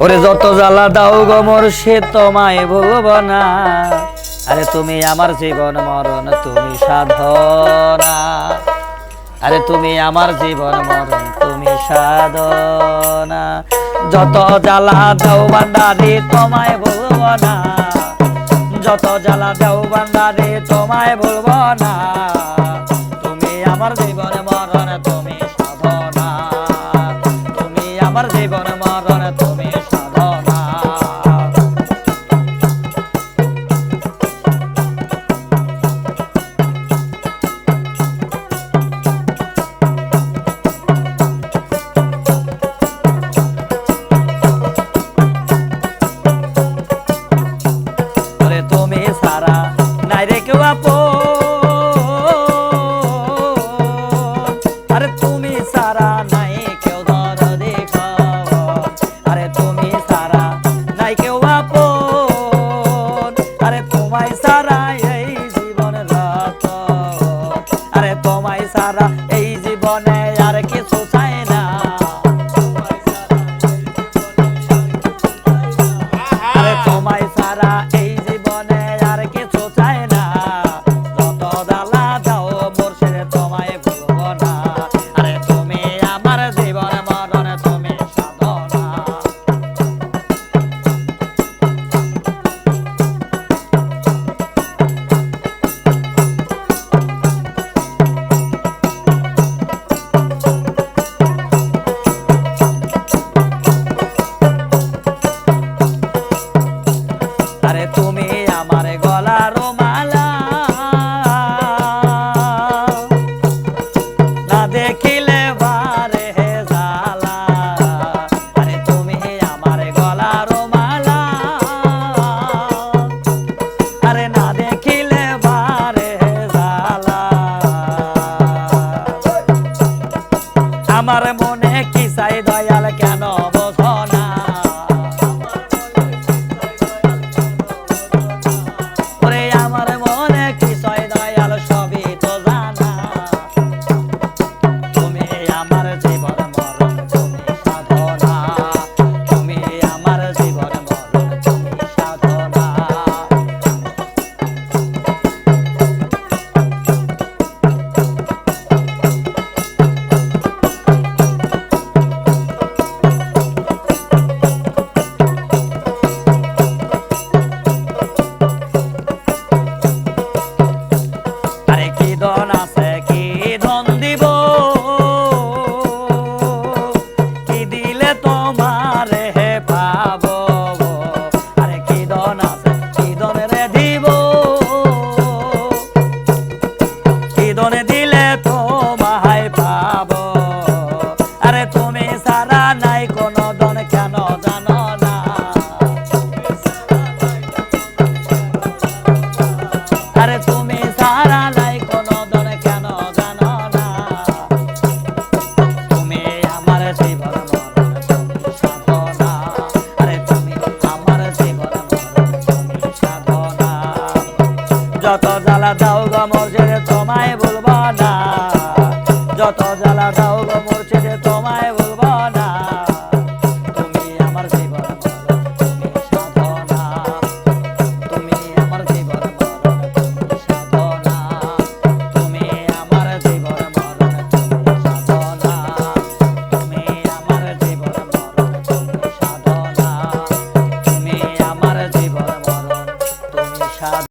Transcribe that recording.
ওরে যত জ্বালা দাও গমর সে তোমায় ভুলব না। আরে তুমি আমার জীবন মরণ, তুমি সাধনা। আরে তুমি আমার জীবন মরণ, তুমি সাধনা। যত জ্বালা দাও বান্দারে তোমায় ভুলব না। যত জ্বালা দাও বান্দারে তোমায় ভুলব না। তুমি আমার জীবন মরণ তুমি সারা এই জীবন আর কিছু আমার মনে কি চাই দয়াল কেন মোর ছেড়ে তোমায় বলব না। যত জ্বালা দাও গো মোর ছেড়ে তোমায় বলব না।